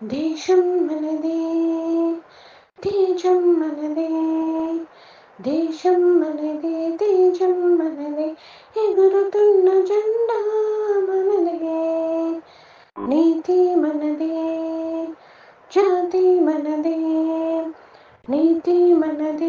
దేశం మనదే తేజం మనదే దేశం మనదే తేజం మనదే ఎగురుతున్న జెండా మనదే. నీతి మనదే జాతి మనదే నీతి మనదే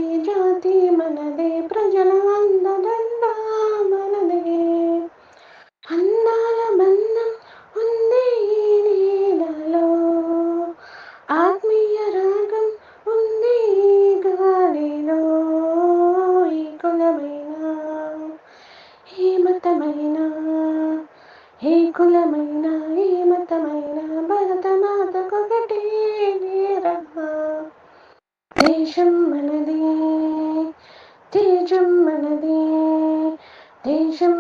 మతమైనా ఏ కులమైనా ఏ మతమైనా భరత మాతకొకటే దేశం మనది తేజం మనది దేశం